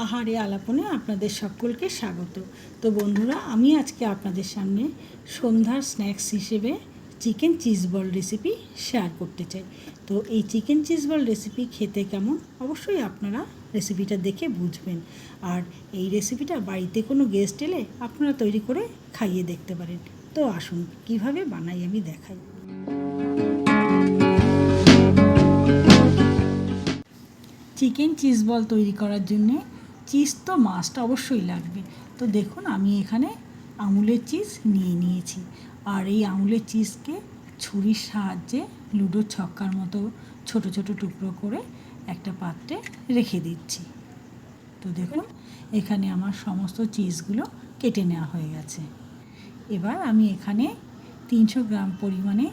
আহারে আলাপনে আপনাদের সকলকে স্বাগত। তো বন্ধুরা, আমি আজকে আপনাদের সামনে সন্ধ্যার স্ন্যাক্স হিসেবে chicken cheese ball recipe share করতে চাই। তো এই চিকেন চিজ বল রেসিপি খেতে কেমন? অবশ্যই আপনারা রেসিপিটা দেখে বুঝবেন। আর এই রেসিপিটা বাড়িতে কোনো গেস্ট এলে আপনারা তৈরি করে খাইয়ে দেখতে পারেন। তো আসুন, কীভাবে বানাই আমি দেখাই। চিকেন চিজ বল তৈরি করার জন্যে চিজ তো মাস্ট অবশ্যই লাগবে। তো দেখুন, আমি এখানে আমুলের চিজ নিয়ে নিয়েছি। আর এই আমুলের চিজকে ছুরির সাহায্যে লুডোর ছক্কার মতো ছোট ছোট টুকরো করে একটা পাত্রে রেখে দিচ্ছি। তো দেখুন, এখানে আমার সমস্ত চিজগুলো কেটে নেওয়া হয়ে গেছে। এবার আমি এখানে তিনশো গ্রাম পরিমাণে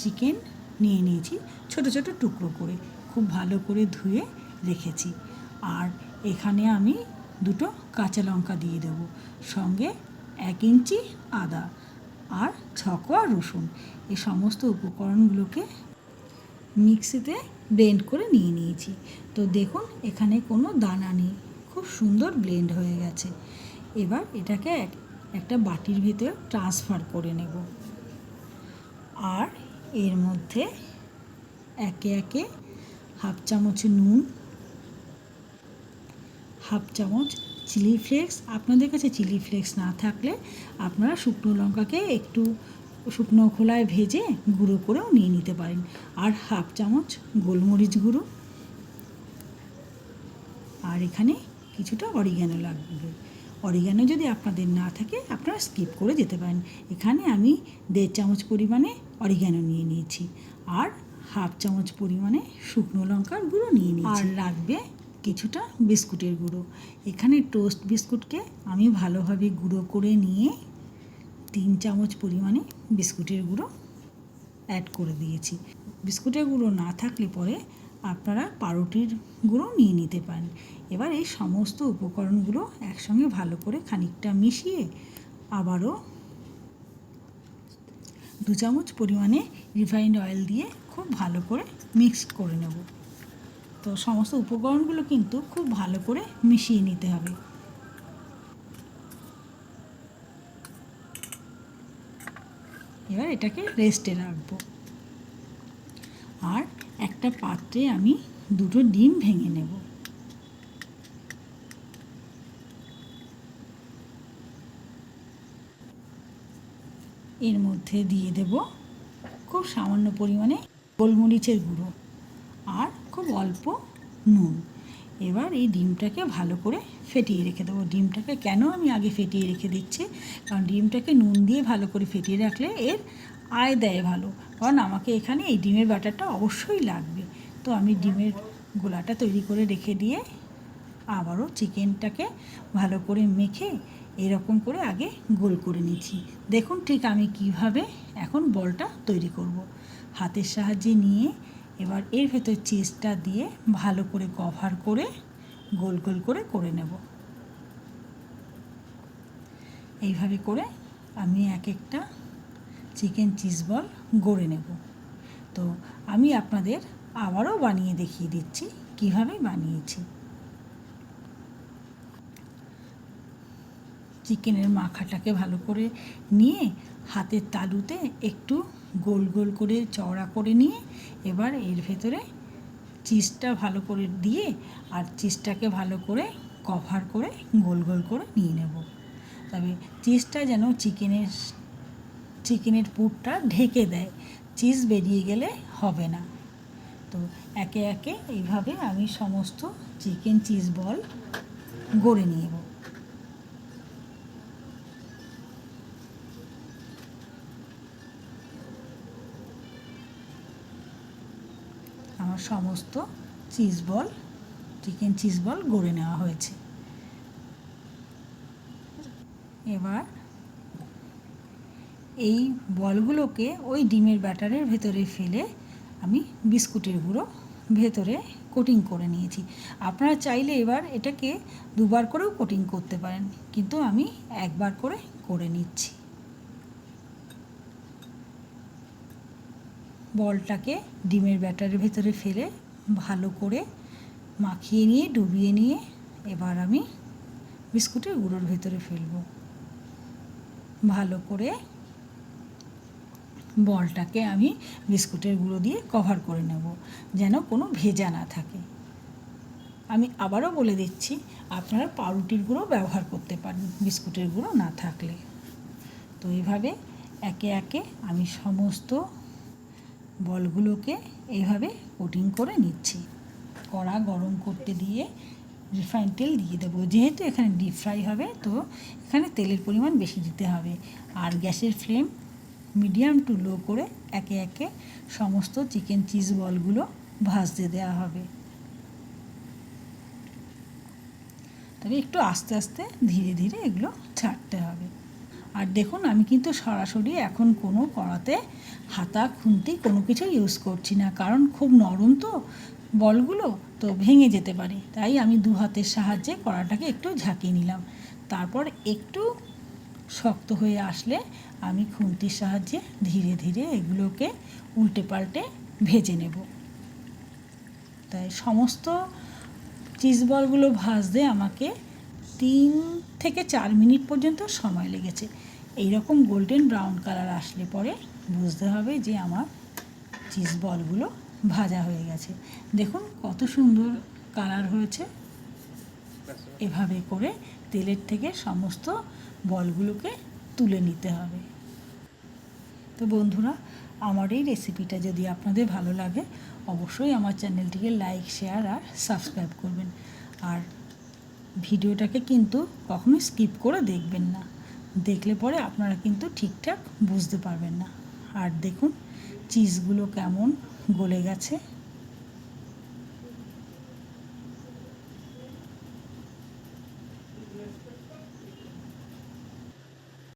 চিকেন নিয়ে নিয়েছি, ছোট ছোট টুকরো করে, খুব ভালো করে ধুয়ে রেখেছি। আর এখানে আমি দুটো কাঁচা লঙ্কা দিয়ে দেব। সঙ্গে এক ইঞ্চি আদা আর ছকোয়া রসুন। এই সমস্ত উপকরণগুলোকে মিক্সিতে ব্লেন্ড করে নিয়ে নিয়েছি। তো দেখুন, এখানে কোনো দানা নেই। খুব সুন্দর ব্লেন্ড হয়ে গেছে। এবার এটাকে এক- একটা বাটির ভিতরে ট্রান্সফার করে নেব। আর এর মধ্যে একে একে হাফ চামচ নুন হাফ চামচ চিলি ফ্লেক্স। আপনাদের কাছে চিলি ফ্লেক্স না থাকলে আপনারা শুকনো লঙ্কাকে একটু শুকনো খোলায় ভেজে গুঁড়ো করেও নিয়ে নিতে পারেন। আর হাফ চামচ গোলমরিচ গুঁড়ো। আর এখানে কিছুটা অরিগ্যানো লাগবে। অরিগ্যানো যদি আপনাদের না থাকে, আপনারা স্কিপ করে যেতে পারেন। এখানে আমি দেড় চামচ পরিমাণে অরিগ্যানো নিয়ে নিয়েছি। আর হাফ চামচ পরিমাণে শুকনো লঙ্কার গুঁড়ো নিয়ে নিয়েছি। আর লাগবে কিছুটা বিস্কুটের গুঁড়ো। এখানে টোস্ট বিস্কুটকে আমি ভালোভাবে গুঁড়ো করে নিয়ে তিন চামচ পরিমাণে বিস্কুটের গুঁড়ো অ্যাড করে দিয়েছি। বিস্কুটের গুঁড়ো না থাকলে পরে আপনারা পাউরুটির গুঁড়ো নিয়ে নিতে পারেন। এবার এই সমস্ত উপকরণগুলো একসঙ্গে ভালো করে খানিকটা মিশিয়ে আবারও দু চামচ পরিমাণে রিফাইন্ড অয়েল দিয়ে খুব ভালো করে মিক্স করে নেব। তো সমস্ত উপকরণগুলো কিন্তু খুব ভালো করে মিশিয়ে নিতে হবে। এবার এটাকে রেস্টে রাখব। আর একটা পাত্রে আমি দুটো ডিম ভেঙে নেব। এর মধ্যে দিয়ে দেব খুব সামান্য পরিমাণে গোলমরিচের গুঁড়ো। আর খুব অল্প নুন। এবার এই ডিমটাকে ভালো করে ফেটিয়ে রেখে দেবো। ডিমটাকে কেন আমি আগে ফেটিয়ে রেখে দিচ্ছি? কারণ ডিমটাকে নুন দিয়ে ভালো করে ফেটিয়ে রাখলে এর আয় দেয় ভালো। কারণ আমাকে এখানে এই ডিমের ব্যাটারটা অবশ্যই লাগবে। তো আমি ডিমের গোলাটা তৈরি করে রেখে দিয়ে আবারও চিকেনটাকে ভালো করে মেখে এরকম করে আগে গোল করে নিচ্ছি। দেখুন ঠিক আমি কীভাবে এখন বলটা তৈরি করব। হাতের সাহায্যে নিয়ে এবার এর ভেতর চেস্টটা দিয়ে ভালো করে কভার করে, গোল গোল করে করে নেব। এইভাবে করে আমি এক একটা চিকেন চিজ বল গড়ে নেব। তো আমি আপনাদের আবারও বানিয়ে দেখিয়ে দিচ্ছি, কীভাবে বানিয়েছি। চিকেনের মাখাটাকে ভালো করে নিয়ে হাতের তালুতে একটু গোল গোল করে চওড়া করে নিয়ে এবার এর ভেতরে চিজটা ভালো করে দিয়ে আর চিজটাকে ভালো করে কভার করে গোল গোল করে নিয়ে নেব। তবে চিজটা যেন চিকেনের চিকেনের পুরটা ঢেকে দেয়, চিজ বেরিয়ে গেলে হবে না। তো একে একে এইভাবে আমি সমস্ত চিকেন চিজ বল গড়ে নিয়ে আমার সমস্ত cheese ball chicken cheese ball গড়ে নেওয়া হয়েছে। এবার এই বলগুলোকে ওই ডিমের ব্যাটারের ভেতরে ফেলে আমি বিস্কুটের গুঁড়ো ভেতরে কোটিং করে নিয়েছি। আপনারা চাইলে এবার এটাকে দুবার করেও কোটিং করতে পারেন, কিন্তু আমি একবার করে করে নিচ্ছি। বলটাকে ডিমের ব্যাটারের ভেতরে ফেলে ভালো করে মাখিয়ে নিয়ে, ডুবিয়ে নিয়ে এবার আমি বিস্কুটের গুঁড়োর ভেতরে ফেলব। ভালো করে বলটাকে আমি বিস্কুটের গুঁড়ো দিয়ে কভার করে নেব, যেন কোনো ভেজা না থাকে। আমি আবারও বলে দিচ্ছি, আপনারা পাউরুটির গুঁড়ো ব্যবহার করতে পারেন, বিস্কুটের গুঁড়ো না থাকলে। তো এইভাবে একে একে আমি সমস্ত বলগুলোকে এইভাবে কোটিং করে নিচ্ছি। কড়া গরম করতে দিয়ে রিফাইন তেল দিয়ে দেবো। যেহেতু এখানে ডিপ ফ্রাই হবে, তো এখানে তেলের পরিমাণ বেশি দিতে হবে। আর গ্যাসের ফ্লেম মিডিয়াম টু লো করে একে একে সমস্ত চিকেন চিজ বলগুলো ভাজতে দেওয়া হবে। তবে একটু আস্তে আস্তে ধীরে ধীরে এগুলো ছাড়তে হবে। আর দেখুন, আমি কিন্তু সরাসরি এখন কোনো কড়াতে হাতা, খুন্তি কোনো কিছু ইউজ করছি না। কারণ খুব নরম তো বলগুলো, তো ভেঙে যেতে পারে। তাই আমি দু হাতের সাহায্যে কড়াটাকে একটু ঝাঁকিয়ে নিলাম। তারপর একটু শক্ত হয়ে আসলে আমি খুন্তির সাহায্যে ধীরে ধীরে এগুলোকে উল্টে পাল্টে ভেজে নেব। তাই সমস্ত চিজ বলগুলো ভাজতে আমাকে তিন থেকে চার মিনিট পর্যন্ত সময় লেগেছে। এই রকম গোল্ডেন ব্রাউন কালার আসলে পরে বুঝতে হবে যে আমার চিজ বলগুলো ভাজা হয়ে গেছে। দেখুন কত সুন্দর কালার হয়েছে। এভাবে করে তেলের থেকে সমস্ত বলগুলোকে তুলে নিতে হবে। তো বন্ধুরা, আমার এই রেসিপিটা যদি আপনাদের ভালো লাগে, অবশ্যই আমার চ্যানেলটিকে লাইক শেয়ার আর সাবস্ক্রাইব করবেন। আর ভিডিওটাকে কিন্তু কখনো স্কিপ করে দেখবেন না। দেখলে পরে আপনারা কিন্তু ঠিকঠাক বুঝতে পারবেন না। আর দেখুন, চিজগুলো কেমন গলে গেছে।